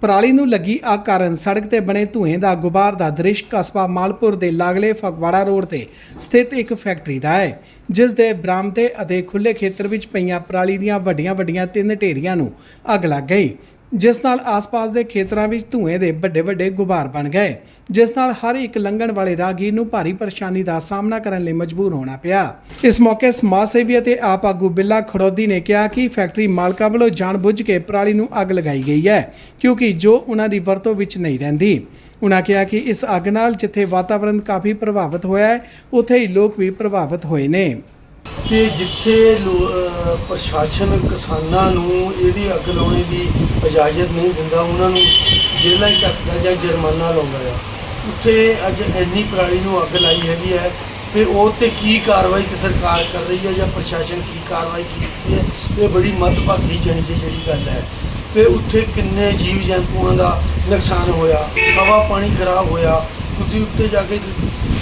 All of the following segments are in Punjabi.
ਪਰਾਲੀ ਨੂੰ ਲੱਗੀ ਅੱਗ ਕਾਰਨ ਸੜਕ ਤੇ ਬਣੇ ਧੂਏ ਦਾ ਗੁਬਾਰ ਦਾ ਦ੍ਰਿਸ਼ ਕਸਬਾ ਮਾਲਪੁਰ ਦੇ ਲਾਗਲੇ ਫਗਵਾੜਾ ਰੋਡ ਤੇ ਸਥਿਤ ਇੱਕ ਫੈਕਟਰੀ ਦਾ ਹੈ, ਜਿਸ ਦੇ ਬਰਾਮਦੇ ਅਤੇ ਖੁੱਲੇ ਖੇਤਰ ਵਿੱਚ ਪਈਆਂ ਪਰਾਲੀ ਦੀਆਂ ਵੱਡੀਆਂ-ਵੱਡੀਆਂ ਤਿੰਨ ਢੇਰੀਆਂ ਨੂੰ ਅੱਗ ਲੱਗ ਗਈ। ਜਿਸ ਨਾਲ ਆਸ-ਪਾਸ ਦੇ ਖੇਤਰਾਂ ਵਿੱਚ ਧੂਏ ਦੇ ਵੱਡੇ-ਵੱਡੇ ਗੁਬਾਰ ਬਣ ਗਏ। ਜਿਸ ਨਾਲ ਹਰ ਇੱਕ ਲੰਘਣ ਵਾਲੇ ਰਾਹਗੀਰ ਨੂੰ ਭਾਰੀ ਪਰੇਸ਼ਾਨੀ ਦਾ ਸਾਹਮਣਾ ਕਰਨ ਲਈ ਮਜਬੂਰ ਹੋਣਾ ਪਿਆ। ਇਸ ਮੌਕੇ ਸਮਾਜ ਸੇਵੀ ਅਤੇ ਆਪ ਆਗੂ ਬਿੱਲਾ ਖੜੋਦੀ ਨੇ ਕਿਹਾ ਕਿ ਫੈਕਟਰੀ ਮਾਲਕਾਂ ਵੱਲੋਂ ਜਾਣਬੁੱਝ ਕੇ ਪਰਾਲੀ ਨੂੰ ਅੱਗ ਲਗਾਈ ਗਈ ਹੈ, ਕਿਉਂਕਿ ਜੋ ਉਹਨਾਂ ਦੀ ਵਰਤੋਂ ਵਿੱਚ ਨਹੀਂ ਰਹਿੰਦੀ। ਉਨ੍ਹਾਂ ਕਿਹਾ ਕਿ ਇਸ ਅੱਗ ਨਾਲ ਜਿੱਥੇ ਵਾਤਾਵਰਣ ਕਾਫੀ ਪ੍ਰਭਾਵਿਤ ਹੋਇਆ ਹੈ, ਉੱਥੇ ਹੀ ਲੋਕ ਵੀ ਪ੍ਰਭਾਵਿਤ ਹੋਏ ਨੇ। ਕਿ ਜਿੱਥੇ ਲੋ- ਪ੍ਰਸ਼ਾਸਨ ਕਿਸਾਨਾਂ ਨੂੰ ਇਹਦੀ ਅੱਗ ਲਾਉਣੇ ਦੀ ਇਜਾਜ਼ਤ ਨਹੀਂ ਦਿੰਦਾ, ਉਹਨਾਂ ਨੂੰ ਜੇਲ੍ਹਾਂ 'ਚ ਰੱਖਦਾ ਜਾਂ ਜੁਰਮਾਨਾ ਲਾਉਂਦਾ ਆ। ਉੱਥੇ ਅੱਜ ਇੰਨੀ ਪਰਾਲੀ ਨੂੰ ਅੱਗ ਲਾਈ ਹੈਗੀ ਹੈ ਤੇ ਉਹ ਤੇ ਕੀ ਕਾਰਵਾਈ ਕਿ ਸਰਕਾਰ ਕਰ ਰਹੀ ਹੈ ਜਾਂ ਪ੍ਰਸ਼ਾਸਨ ਕੀ ਕਾਰਵਾਈ ਕੀਤੀ ਹੈ, ਇਹ ਬੜੀ ਮੱਦਭਾਗੀ ਜਣੀ ਜਿਹੜੀ ਗੱਲ ਹੈ। ਤੇ ਉੱਥੇ ਕਿੰਨੇ ਜੀਵ ਜੰਤੂਆਂ ਦਾ ਨੁਕਸਾਨ ਹੋਇਆ ਹਵਾ ਪਾਣੀ ਖਰਾਬ ਹੋਇਆ, ਤੁਸੀਂ ਉੱਤੇ ਜਾ ਕੇ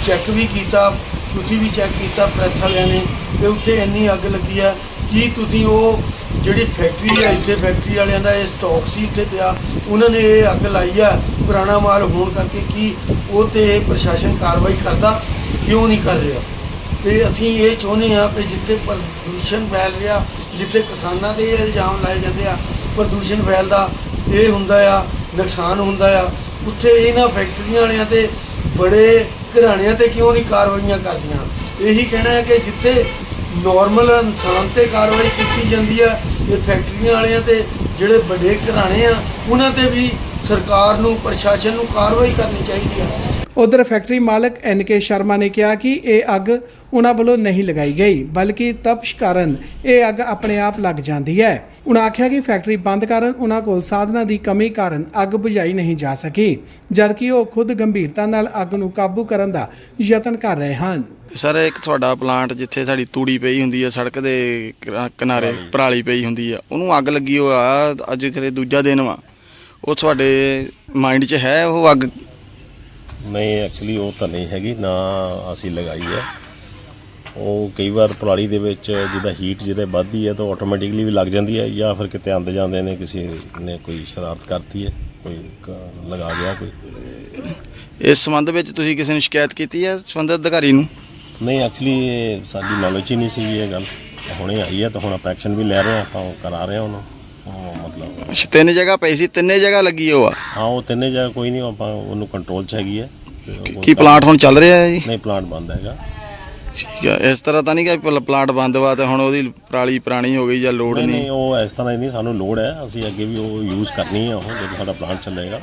ਚੈੱਕ ਵੀ ਕੀਤਾ ਤੁਸੀਂ ਵੀ ਚੈੱਕ ਕੀਤਾ ਪ੍ਰੈਸ ਵਾਲਿਆਂ ਨੇ, ਤੇ ਉੱਥੇ ਇੰਨੀ ਅੱਗ ਲੱਗੀ ਹੈ ਕੀ ਤੁਸੀਂ ਉਹ ਜਿਹੜੀ ਫੈਕਟਰੀ ਹੈ ਇੱਥੇ ਫੈਕਟਰੀ ਵਾਲਿਆਂ ਦਾ ਇਹ ਸਟਾਕ ਸੀ ਇੱਥੇ ਪਿਆ, ਉਹਨਾਂ ਨੇ ਇਹ ਅੱਗ ਲਾਈ ਆ, ਪੁਰਾਣਾ ਮਾਲ ਹੋਣ ਕਰਕੇ ਕੀ ਉਹ ਤੇ ਪ੍ਰਸ਼ਾਸਨ ਕਾਰਵਾਈ ਕਰਦਾ, ਕਿਉਂ ਨਹੀਂ ਕਰ ਰਿਹਾ? ਤੇ ਅਸੀਂ ਇਹ ਚਾਹੁੰਦੇ ਹਾਂ ਕਿ ਜਿੱਥੇ ਪ੍ਰਦੂਸ਼ਣ ਫੈਲ ਰਿਹਾ, ਜਿੱਥੇ ਕਿਸਾਨਾਂ ਦੇ ਇਹ ਇਲਜ਼ਾਮ ਲਾਏ ਜਾਂਦੇ ਆ, ਪ੍ਰਦੂਸ਼ਣ ਫੈਲਦਾ, ਇਹ ਹੁੰਦਾ ਆ, ਨੁਕਸਾਨ ਹੁੰਦਾ ਆ, ਉੱਥੇ ਇਹਨਾਂ ਫੈਕਟਰੀਆਂ ਵਾਲਿਆਂ ਤੇ ਬੜੇ ਘਰਾਣਿਆਂ ਤੇ ਕਿਉਂ ਨਹੀਂ ਕਾਰਵਾਈਆਂ ਕਰਦੀਆਂ? ਇਹੀ ਕਹਿਣਾ ਹੈ ਕਿ ਜਿੱਥੇ ਨਾਰਮਲ ਇਨਸਾਨ ਤੇ ਕਾਰਵਾਈ ਕੀਤੀ ਜਾਂਦੀ ਆ, ਇਹ ਫੈਕਟਰੀਆਂ ਵਾਲਿਆਂ ਤੇ, ਜਿਹੜੇ ਵੱਡੇ ਘਰਾਣੇ ਆ, ਉਹਨਾਂ ਤੇ ਵੀ ਸਰਕਾਰ ਨੂੰ, ਪ੍ਰਸ਼ਾਸਨ ਨੂੰ ਕਾਰਵਾਈ ਕਰਨੀ ਚਾਹੀਦੀ ਆ। ਉਧਰ ਫੈਕਟਰੀ ਮਾਲਕ ਐਨ ਕੇ ਸ਼ਰਮਾ ਨੇ ਕਿਹਾ ਕਿ ਇਹ ਅੱਗ ਉਹਨਾਂ ਵੱਲੋਂ ਨਹੀਂ ਲਗਾਈ ਗਈ ਬਲਕਿ ਤਪਸ਼ ਕਾਰਨ ਇਹ ਅੱਗ ਆਪਣੇ ਆਪ ਲੱਗ ਜਾਂਦੀ ਹੈ। ਉਹਨਾਂ ਆਖਿਆ ਕਿ ਫੈਕਟਰੀ ਬੰਦ ਕਾਰਨ ਉਹਨਾਂ ਕੋਲ ਸਾਧਨਾਂ ਦੀ ਕਮੀ ਕਾਰਨ ਅੱਗ ਬੁਝਾਈ ਨਹੀਂ ਜਾ ਸਕੀ ਜਦਕਿ ਉਹ ਖੁਦ ਗੰਭੀਰਤਾ ਨਾਲ ਅੱਗ ਨੂੰ ਕਾਬੂ ਕਰਨ ਦਾ ਯਤਨ ਕਰ ਰਹੇ ਹਨ। ਸਰ ਇੱਕ ਤੁਹਾਡਾ ਪਲਾਂਟ ਜਿੱਥੇ ਸਾਡੀ ਤੂੜੀ ਪਈ ਹੁੰਦੀ ਹੈ ਸੜਕ ਦੇ ਕਿਨਾਰੇ ਪਰਾਲੀ ਪਈ ਹੁੰਦੀ ਆ ਉਹਨੂੰ ਅੱਗ ਲੱਗੀ ਹੋ ਆ ਅੱਜ ਕਰੇ ਦੂਜਾ ਦਿਨ ਵਾ। ਉਹ ਤੁਹਾਡੇ ਮਾਈਂਡ 'ਚ ਹੈ ਉਹ ਅੱਗ? ਨਹੀਂ ਐਕਚੁਅਲੀ ਉਹ ਤਾਂ ਨਹੀਂ ਹੈਗੀ ਨਾ ਅਸੀਂ ਲਗਾਈ ਹੈ। ਉਹ ਕਈ ਵਾਰ ਪਰਾਲੀ ਦੇ ਵਿੱਚ ਜਿਹਦਾ ਹੀਟ ਜਿਹਦੇ ਵੱਧਦੀ ਹੈ ਤਾਂ ਆਟੋਮੈਟਿਕਲੀ ਵੀ ਲੱਗ ਜਾਂਦੀ ਹੈ ਜਾਂ ਫਿਰ ਕਿਤੇ ਆਉਂਦੇ ਜਾਂਦੇ ਨੇ ਕਿਸੇ ਨੇ ਕੋਈ ਸ਼ਰਾਰਤ ਕਰਤੀ ਹੈ ਕੋਈ ਕ- ਲਗਾ ਗਿਆ ਕੋਈ। ਇਸ ਸੰਬੰਧ ਵਿੱਚ ਤੁਸੀਂ ਕਿਸੇ ਨੂੰ ਸ਼ਿਕਾਇਤ ਕੀਤੀ ਹੈ ਸੰਬੰਧਿਤ ਅਧਿਕਾਰੀ ਨੂੰ? ਨਹੀਂ ਐਕਚੁਅਲੀ ਸਾਡੀ ਨੌਲੇਜ ਹੀ ਨਹੀਂ ਸੀ ਇਹ ਗੱਲ। ਹੁਣੇ ਆਈ ਹੈ ਤਾਂ ਹੁਣ ਆਪਾਂ ਐਕਸ਼ਨ ਵੀ ਲੈ ਰਹੇ ਹਾਂ ਆਪਾਂ ਉਹ ਕਰਾ ਰਹੇ ਹਾਂ ਉਹਨੂੰ। ਅੱਛਾ, ਤਿੰਨ ਜਗ੍ਹਾ ਪਈ ਸੀ ਤਿੰਨੇ ਜਗ੍ਹਾ ਲੱਗੀ ਉਹ ਆ? ਹਾਂ ਉਹ ਤਿੰਨੇ ਜਗ੍ਹਾ ਕੋਈ ਨਹੀਂ ਆਪਾਂ ਉਹਨੂੰ ਕੰਟਰੋਲ 'ਚ ਹੈਗੀ ਹੈ ਤੇ ਉਹ ਕੀ ਪਲਾਂਟ ਹੁਣ ਚੱਲ ਰਿਹਾ ਹੈ ਜੀ? ਨਹੀਂ ਪਲਾਂਟ ਬੰਦ ਹੈਗਾ। ਠੀਕ ਹੈ ਇਸ ਤਰ੍ਹਾਂ ਤਾਂ ਨਹੀਂ ਕਿ ਪਲ- ਪਲਾਂਟ ਬੰਦ ਵਾ ਤੇ ਹੁਣ ਉਹਦੀ ਪਰਾਲੀ ਪੁਰਾਣੀ ਹੋ ਗਈ ਜਾਂ ਲੋੜ ਨਹੀਂ ਨਹੀਂ? ਨਹੀਂ ਉਹ ਇਸ ਤਰ੍ਹਾਂ ਹੀ ਨਹੀਂ ਸਾਨੂੰ ਲੋੜ ਹੈ। ਅਸੀਂ ਅੱਗੇ ਵੀ ਉਹ ਯੂਜ਼ ਕਰਨੀ ਹੈ ਉਹ ਜਦੋਂ ਸਾਡਾ ਪਲਾਂਟ ਚੱਲੇਗਾ।